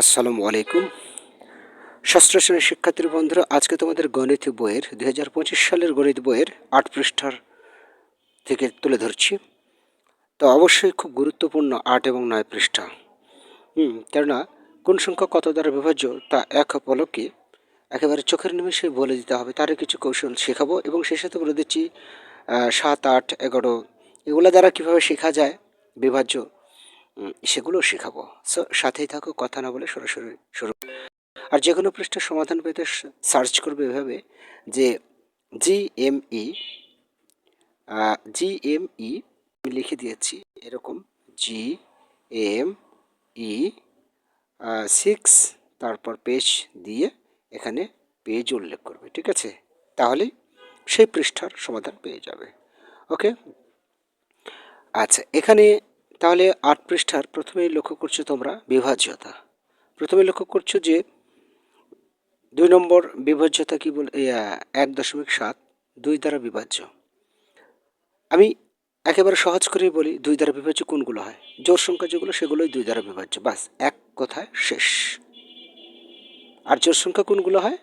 আসসালামু আলাইকুম। ষষ্ঠ শ্রেণির শিক্ষার্থী বন্ধুরা, আজকে তোমাদের গণিত বইয়ের, দুই হাজার পঁচিশ সালের গণিত বইয়ের আট পৃষ্ঠার থেকে তুলে ধরছি। তো অবশ্যই খুব গুরুত্বপূর্ণ আট এবং নয় পৃষ্ঠা। হুম, কেননা কোন সংখ্যা কত দ্বারা বিভাজ্য তা এক পলকে একেবারে চোখের নিমেষে বলে দিতে হবে। তারই কিছু কৌশল শেখাবো এবং সেই সাথে বলে দিচ্ছি সাত, আট, এগারো। এগুলো দ্বারা কীভাবে শেখা যায় বিভাজ্য সেগুলো শেখাবো। সো সাথেই থাকো, কথা না বলে সরাসরি শুরু। আর যে কোনো পৃষ্ঠার সমাধান পেতে সার্চ করবে এভাবে যে জি এম ই জি এম ই আমি লিখে দিয়েছি এরকম জি এম ই সিক্স তারপর পেজ দিয়ে এখানে পেজ উল্লেখ করবে, ঠিক আছে? তাহলে সেই পৃষ্ঠার সমাধান পেয়ে যাবে। ওকে আচ্ছা এখানে তাহলে আট পৃষ্ঠার প্রথমেই লক্ষ্য করছ তোমরা বিভাজ্যতা। প্রথমে লক্ষ্য করছ যে দুই নম্বর বিভাজ্যতা কি বলে এক দশমিক সাত, দুই দ্বারা বিভাজ্য। আমি একেবারে সহজ করেই বলি দুই দ্বারা বিভাজ্য কোনগুলো হয়। জোর সংখ্যা যেগুলো, সেগুলোই দুই দ্বারা বিভাজ্য, বাস, এক কথায় শেষ। আর জোর সংখ্যা কোনগুলো হয়?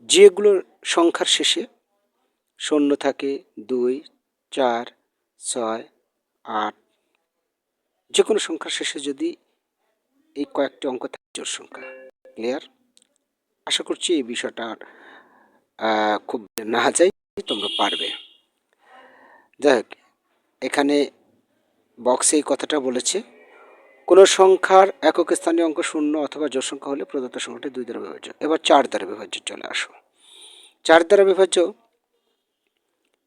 যেগুলো সংখ্যার শেষে শূন্য থাকে দুই, চার, ছয় আট যে কোনো সংখ্যার শেষে যদি এই কয়েকটি অঙ্ক থাকে জোর সংখ্যা ক্লিয়ার আশা করছি এই বিষয়টা খুব না যাই, তোমরা পারবে। যাই হোক, এখানে বক্সে এই কথাটা বলেছে, কোনো সংখ্যার একক স্থানীয় অঙ্ক শূন্য অথবা জোর সংখ্যা হলে প্রদত্ত সংখ্যাটি দুই দ্বারা বিভাজ্য। এবার চার দ্বারা বিভাজ্য চলে আসো। চার দ্বারা বিভাজ্য,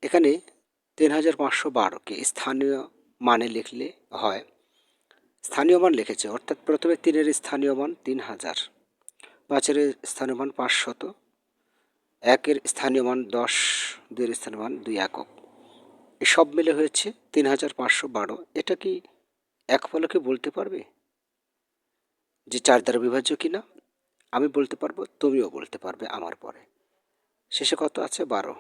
এখানে তিন হাজার পাঁচশো বারোকে স্থানীয় মানে লিখলে হয়। স্থানীয় মান লিখেছে, অর্থাৎ প্রথমে তিনের স্থানীয় মান তিন হাজার, পাঁচের স্থানীয় মান পাঁচশত, একের স্থানীয় মান দশ দুইয়ের স্থানীয় মান দুই একক। সব মিলে হয়েছে তিন হাজার পাঁচশো বারো। এটা কি এক পলকে বলতে পারবে? যে চার দ্বারা বিভাজ্য কি না? আমি বলতে পারব, তুমিও বলতে পারবে আমার পরে। শেষে কত আছে? বারো।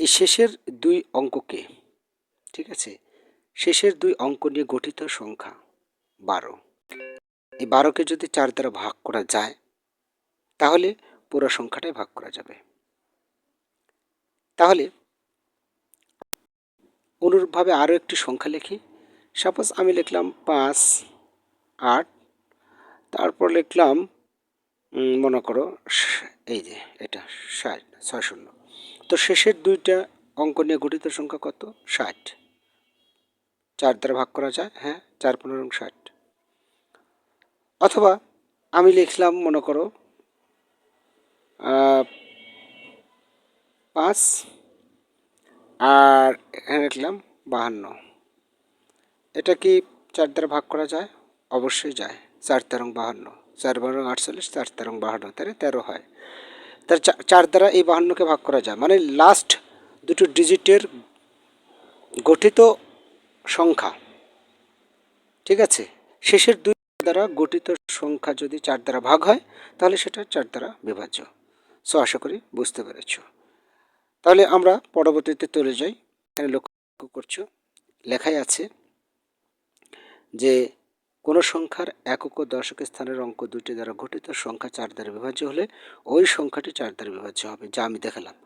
এই শেষের দুই অঙ্ককে ঠিক আছে? শেষের দুই অঙ্ক নিয়ে গঠিত সংখ্যা বারো। এই বারোকে যদি চার দ্বারা ভাগ করা যায়, তাহলে পুরো সংখ্যাটাই ভাগ করা যাবে। তাহলে অনুরূপভাবে আরও একটি সংখ্যা লিখি। সাপোজ আমি লিখলাম পাঁচ, আট, তারপর লিখলাম মনে করো এই যে এটা ষাট, ছয় শূন্য। তো শেষের দুইটা অঙ্ক নিয়ে গঠিত সংখ্যা কত? ষাট। চার দ্বারা ভাগ করা যায় হ্যাঁ চার পনেরো ষাট। অথবা আমি লিখলাম, মনে করো পাঁচ আর এখানে লিখলাম বাহান্ন। এটা কি চার দ্বারা ভাগ করা যায়? অবশ্যই যায়। চার তেরং বাহান্ন। চার বারো আটচল্লিশ, চার তেরং বাহান্ন, তাহলে তেরো হয়। তার চার দ্বারা এই বাহান্নকে ভাগ করা যায়। মানে লাস্ট দুটো ডিজিটের গঠিত সংখ্যা। ঠিক আছে? শেষের দুই দ্বারা গঠিত সংখ্যা যদি চার দ্বারা ভাগ হয়, তাহলে সেটা চার দ্বারা বিভাজ্য। সো আশা করি বুঝতে পেরেছ। তাহলে আমরা পরবর্তীতে চলে যাই। এখানে লক্ষ্য করছ, লেখাই আছে যে কোনো সংখ্যার একক ও দশক স্থানের অঙ্ক দুটি দ্বারা গঠিত, সংখ্যা চার দ্বারা বিভাজ্য হলে ওই সংখ্যাটি চার দ্বারা বিভাজ্য হবে, যা আমি দেখালাম।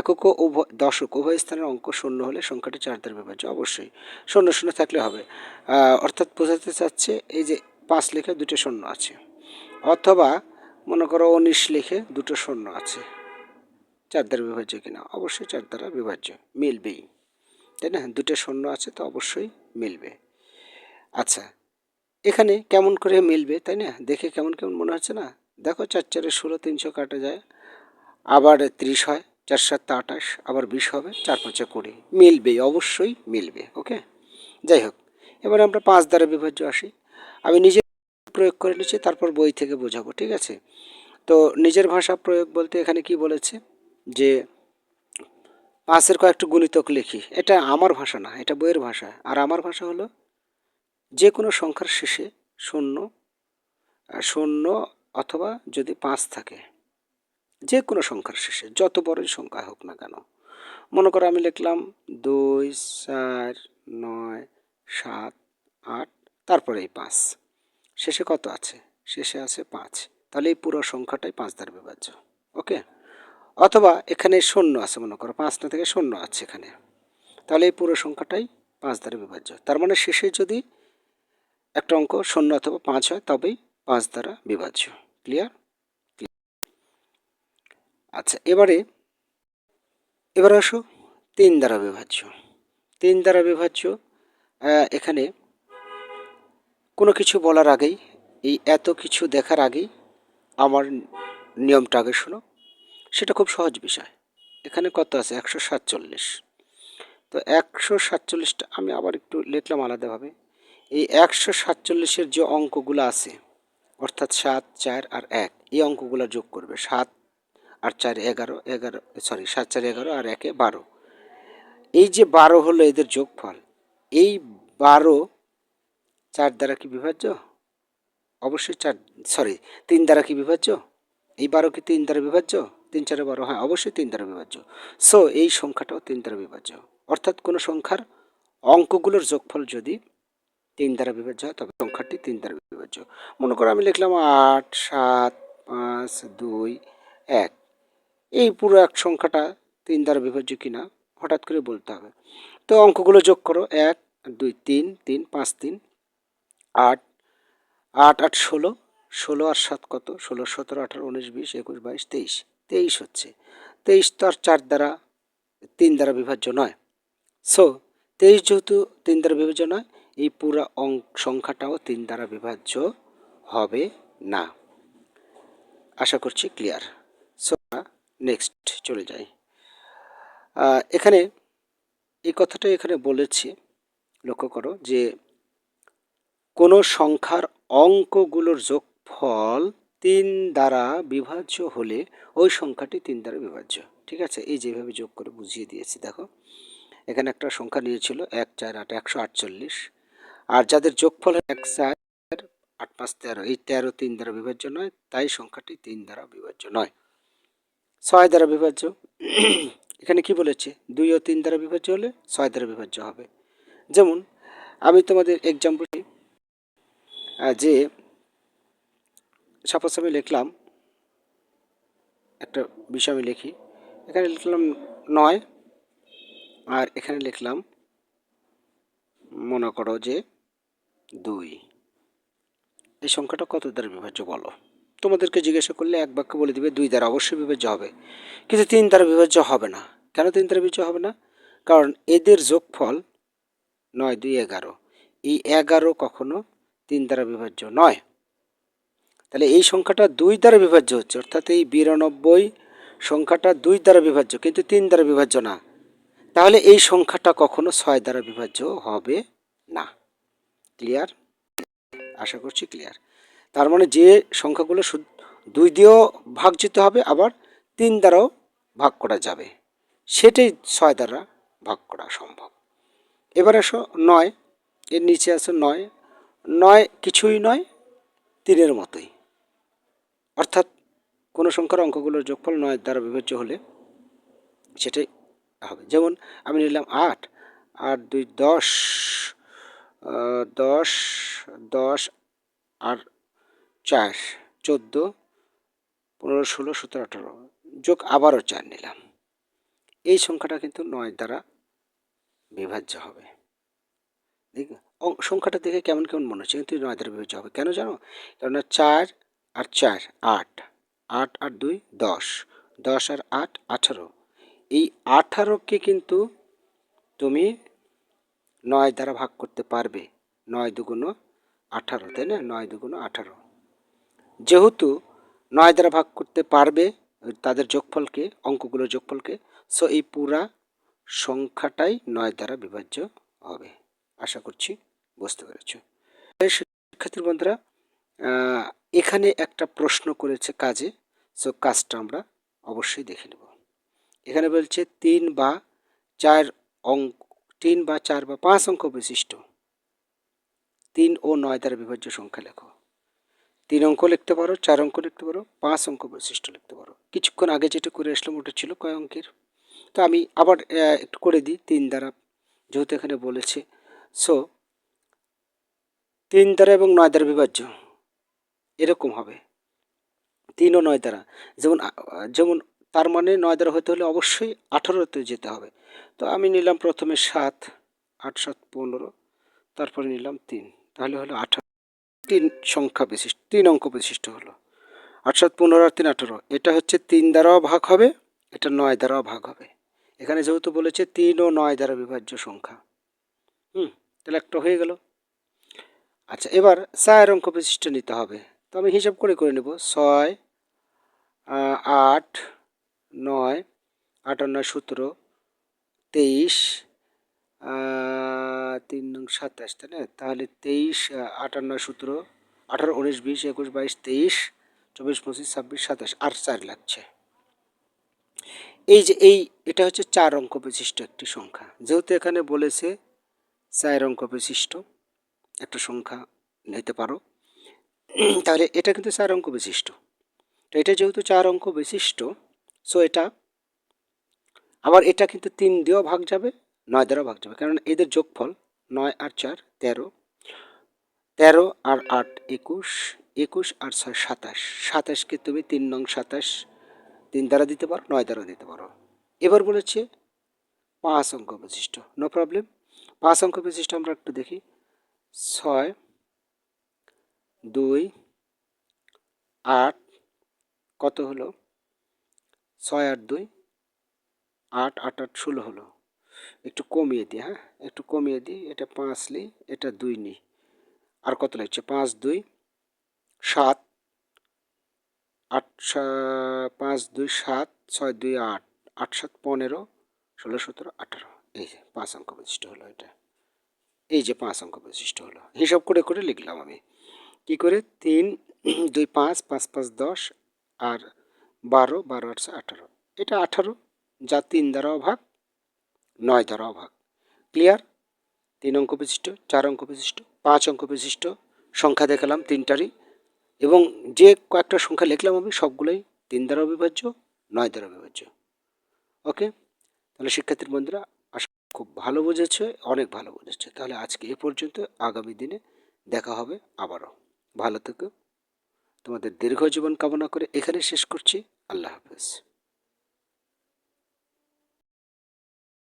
একক ও উভয় দশক উভয় স্থানের অঙ্ক শূন্য হলে সংখ্যাটি চার দ্বারা বিভাজ্য, অবশ্যই। শূন্য শূন্য থাকলে হবে। অর্থাৎ বোঝাতে চাচ্ছে এই যে পাঁচ লিখে দুটো শূন্য আছে, অথবা মনে করো উনিশ লিখে দুটো শূন্য আছে, চার দ্বারা বিভাজ্য কিনা? অবশ্যই চার দ্বারা বিভাজ্য, মিলবেই। তাই না? দুটো শূন্য আছে তো অবশ্যই মিলবে। আচ্ছা এখানে কেমন করে মিলবে, তাই না? দেখে কেমন কেমন মনে হচ্ছে না? দেখো, চার চারে ষোলো, তিনশো কাটা যায়। আবার ত্রিশ হয়, চার সাতটা আঠাশ, আবার বিশ হবে, চার পাঁচে কুড়ি। মিলবে, অবশ্যই মিলবে, ওকে? যাই হোক, এবার আমরা পাঁচ দ্বারা বিভাজ্য আসি। আমি নিজে প্রয়োগ করে নিচ্ছি, তারপর বই থেকে বোঝাবো, ঠিক আছে? তো নিজের ভাষা প্রয়োগ বলতে এখানে কি বলেছে? যে পাঁচের কয়েকটি গুণিতক লিখি। এটা আমার ভাষা না, এটা বইয়ের ভাষা। আর আমার ভাষা হলো যে কোনো সংখ্যার শেষে শূন্য শূন্য অথবা যদি পাঁচ থাকে যে কোনো সংখ্যার শেষে, যত বড়ই সংখ্যা হোক না কেন। মনে করো আমি লিখলাম দুই, চার, নয়, সাত, আট, তারপরে এই পাঁচ। শেষে কত আছে? শেষে আছে পাঁচ। তাহলে এই পুরো সংখ্যাটাই পাঁচ দ্বারা বিভাজ্য, ওকে? অথবা এখানে শূন্য আছে, মনে করো পাঁচ না থেকে শূন্য আছে এখানে। তাহলে এই পুরো সংখ্যাটাই পাঁচ দ্বারা বিভাজ্য। তার মানে শেষে যদি একটা অঙ্ক শূন্য অথবা পাঁচ হয়, তবেই পাঁচ দ্বারা বিভাজ্য। ক্লিয়ার আচ্ছা এবারে, এবার আসো তিন দ্বারা বিভাজ্য। তিন দ্বারা বিভাজ্য এখানে কোনো কিছু বলার আগেই, এই এত কিছু দেখার আগেই আমার নিয়মটা আগে শোনো। সেটা খুব সহজ বিষয়। এখানে কত আছে? একশো সাতচল্লিশ। তো একশো সাতচল্লিশটা আমি আবার একটু লিখলাম আলাদাভাবে। এই একশো সাতচল্লিশের যে অঙ্কগুলো আছে, অর্থাৎ সাত, চার আর এক, এই অঙ্কগুলো যোগ করবে সাত আর চার এগারো এগারো সরি সাত, চার এগারো আর একে বারো। এই যে বারো হলো এদের যোগফল, এই বারো চার দ্বারা কি বিভাজ্য? অবশ্যই চার সরি তিন দ্বারা কি বিভাজ্য? এই বারো কি তিন দ্বারা বিভাজ্য? তিন চারে বারো হ্যাঁ অবশ্যই তিন দ্বারা বিভাজ্য। সো এই সংখ্যাটাও তিন দ্বারা বিভাজ্য। অর্থাৎ কোনো সংখ্যার অঙ্কগুলোর যোগফল যদি তিন দ্বারা বিভাজ্য হয় তবে সংখ্যাটি তিন দ্বারা বিভাজ্য। মনে করো আমি লিখলাম আট, সাত, পাঁচ, দুই, এক। এই পুরো এক সংখ্যাটা তিন দ্বারা বিভাজ্য কিনা হঠাৎ করে বলতে হবে। তো অঙ্কগুলো যোগ করো। এক, দুই, তিন তিন, পাঁচ, তিন, আট আট আট, ষোলো ষোলো আর সাত কত? ষোলো, সতেরো, আঠারো, উনিশ, বিশ, একুশ, বাইশ, তেইশ। তেইশ হচ্ছে। তেইশ তো আর চার দ্বারা, তিন দ্বারা বিভাজ্য নয়। সো তেইশ যেহেতু তিন দ্বারা বিভাজ্য নয় এই পুরো অঙ্ক সংখ্যাটাও তিন দ্বারা বিভাজ্য হবে না। আশা করছি ক্লিয়ার সো নেক্সট চলে যাই। এখানে এই কথাটা এখানে বলেছি, লক্ষ্য করো যে কোনো সংখ্যার অঙ্কগুলোর যোগফল তিন দ্বারা বিভাজ্য হলে ওই সংখ্যাটি তিন দ্বারা বিভাজ্য। ঠিক আছে? এই যেভাবে যোগ করে বুঝিয়ে দিয়েছি, দেখো। এখানে একটা সংখ্যা নিয়েছিল এক, চার, আট, একশো আটচল্লিশ। আর যাদের যোগফল এক চার, আট, পাঁচ, তেরো, এই তেরো তিন দ্বারা বিভাজ্য নয়, তাই সংখ্যাটি তিন দ্বারা বিভাজ্য নয়। ছয় দ্বারা বিভাজ্য, এখানে কি বলেছে? দুই ও তিন দ্বারা বিভাজ্য হলে ছয় দ্বারা বিভাজ্য হবে। যেমন, আমি তোমাদের এক্সাম্পল যে সাপোজ আমি লিখলাম, একটা বিষয় আমি লিখি, এখানে লিখলাম নয়, আর এখানে লিখলাম, মনে করো যে দুই। এই সংখ্যাটা কত দ্বারা বিভাজ্য বলো? তোমাদেরকে জিজ্ঞাসা করলে এক বাক্য বলে দিবে, দুই দ্বারা অবশ্যই বিভাজ্য হবে। কিন্তু তিন দ্বারা বিভাজ্য হবে না। কেন তিন দ্বারা বিভাজ্য হবে না? কারণ এদের যোগফল নয়, দুই, এগারো। এই এগারো কখনো তিন দ্বারা বিভাজ্য নয়। তাহলে এই সংখ্যাটা দুই দ্বারা বিভাজ্য হচ্ছে, অর্থাৎ এই বিরানব্বই সংখ্যাটা দুই দ্বারা বিভাজ্য, কিন্তু তিন দ্বারা বিভাজ্য না। তাহলে এই সংখ্যাটা কখনো ছয় দ্বারা বিভাজ্য হবে না। ক্লিয়ার আশা করছি ক্লিয়ার তার মানে যে সংখ্যাগুলো দুই দিয়েও ভাগ যেতে হবে, আবার তিন দ্বারাও ভাগ করা যাবে। সেটাই ছয় দ্বারা ভাগ করা সম্ভব। এবার আসো নয়, এর নিচে আছে নয়। নয় কিছুই নয়, তিনের মতোই। অর্থাৎ কোনো সংখ্যার অঙ্কগুলোর যোগফল নয় দ্বারা বিভাজ্য হলে সেটাই হবে। যেমন আমি নিলাম আট আট, দুই, দশ দশ দশ আর চার, চোদ্দ, পনেরো, ষোলো, সতেরো, আঠারো। যোগ আবারও চার নিলাম। এই সংখ্যাটা কিন্তু নয় দ্বারা বিভাজ্য হবে। দেখ সংখ্যাটা দেখে কেমন কেমন মনে হচ্ছে? কিন্তু নয় দ্বারা বিভাজ্য হবে। কেন জানো? কেননা চার আর চার, আট আট আর দুই, দশ দশ আর আট, আঠারো। এই আঠারোকে কিন্তু তুমি নয় দ্বারা ভাগ করতে পারবে। নয় দুগুণ আঠারো, তাই না? নয় দুগুণ আঠারো। যেহেতু নয় দ্বারা ভাগ করতে পারবে, তাদের যোগফলকে, অঙ্কগুলোর যোগফলকে সো এই পুরা সংখ্যাটাই নয় দ্বারা বিভাজ্য হবে। আশা করছি বুঝতে পেরেছ। শিক্ষার্থী বন্ধুরা এখানে একটা প্রশ্ন করেছে কাজে সো কাজটা আমরা অবশ্যই দেখে নেব। এখানে বলছে তিন বা চার অঙ্ক তিন বা চার বা পাঁচ অঙ্ক বিশিষ্ট। তিন ও নয় দ্বারা বিভাজ্য সংখ্যা লেখো। তিন অঙ্ক লিখতে পারো, চার অঙ্ক লিখতে পারো, পাঁচ অঙ্ক বৈশিষ্ট্য লিখতে পারো। কিছুক্ষণ আগে যেটা করে আসলাম ওটা ছিল কয় অঙ্কের? তো আমি আবার একটু করে দিই, তিন দ্বারা, যেহেতু এখানে বলেছে। সো তিন দ্বারা এবং নয় দ্বারা বিভাজ্য, এরকম হবে। তিন ও নয় দ্বারা, যেমন যেমন তার মানে নয় দ্বারা হতে হলে অবশ্যই আঠারোতে যেতে হবে। তো আমি নিলাম প্রথমে সাত, আট, সাত, পনেরো, তারপরে নিলাম তিন। তাহলে হলো আঠারো। তিন সংখ্যা বিশিষ্ট, তিন অঙ্ক বিশিষ্ট হলো। আট, সাত, পনেরো আর তিন, আঠারো। এটা হচ্ছে তিন দ্বারাও ভাগ হবে, এটা নয় দ্বারাও ভাগ হবে। এখানে যেহেতু বলেছে তিন ও নয় দ্বারা বিভাজ্য সংখ্যা। হুম, তাহলে একটা হয়ে গেল। আচ্ছা এবার চার অঙ্ক বিশিষ্ট নিতে হবে। তো আমি হিসাব করে করে নেব। ছয় আট নয়, আটান্ন, সতেরো, তেইশ তিন নং সাতাশ, তাই না? তাহলে তেইশ আটান্ন আট সতেরো, আঠারো, উনিশ, বিশ, একুশ, বাইশ, তেইশ, চব্বিশ, পঁচিশ, ছাব্বিশ, সাতাশ, আর চার লাগছে। এই যে এই, এটা হচ্ছে চার অঙ্ক বিশিষ্ট একটি সংখ্যা। যেহেতু এখানে বলেছে চার অঙ্ক বিশিষ্ট একটা সংখ্যা নিতে পারো, তাহলে এটা কিন্তু চার অঙ্ক বিশিষ্ট। তো এটা যেহেতু চার অঙ্ক বিশিষ্ট সো এটা আবার এটা কিন্তু তিন দিয়েও ভাগ যাবে, নয় দ্বারাও ভাগ যাবে। কারণ এদের যোগফল নয় আর চার, তেরো। তেরো আর আট, একুশ। একুশ আর ছয়, সাতাশ। সাতাশকে তুমি তিন নং সাতাশ, তিন দ্বারা দিতে পারো, নয় দ্বারা দিতে পারো। এবার বলেছে পাঁচ অঙ্ক বিশিষ্ট। নো প্রবলেম পাঁচ অঙ্ক বিশিষ্ট আমরা একটু দেখি। ছয়, দুই, আট, কত হলো? ছয় আট দুই, আট আট আট ষোলো হলো। একটু কমিয়ে দিই হ্যাঁ? একটু কমিয়ে দিই, এটা পাঁচ নি এটা দুই নি। আর কত লাগছে? পাঁচ দুই, সাত, আট পাঁচ দুই, সাত, ছয় দুই, আট আট সাত পনেরো, ষোলো সতেরো, আঠারো। এই যে, পাঁচ অঙ্ক বিশিষ্ট হলো এটা। এই যে, পাঁচ অঙ্ক বিশিষ্ট হলো। হিসাব করে করে লিখলাম আমি। কি করে? তিন, দুই, পাঁচ পাঁচ পাঁচ, দশ, আর বারো বারো আটশো আঠারো। এটা আঠারো, যা তিন দ্বারা অভাগ, নয় দ্বারাও অভাগ। ক্লিয়ার তিন অঙ্ক বিশিষ্ট, চার অঙ্ক বিশিষ্ট, পাঁচ অঙ্ক বিশিষ্ট, সংখ্যা দেখালাম তিনটারই। এবং যে কয়েকটা সংখ্যা লিখলাম আমি, সবগুলোই তিন দ্বারা অবিভাজ্য, নয় দ্বারা অবিভাজ্য। ওকে? তাহলে শিক্ষার্থীর বন্ধুরা, আশা খুব ভালো বুঝেছে, অনেক ভালো বুঝেছে। তাহলে আজকে এ পর্যন্ত, আগামী দিনে দেখা হবে আবারও। ভালো থেকো। তোমাদের দীর্ঘ জীবন কামনা করে এখানে শেষ করছি। আল্লাহ হাফেজ।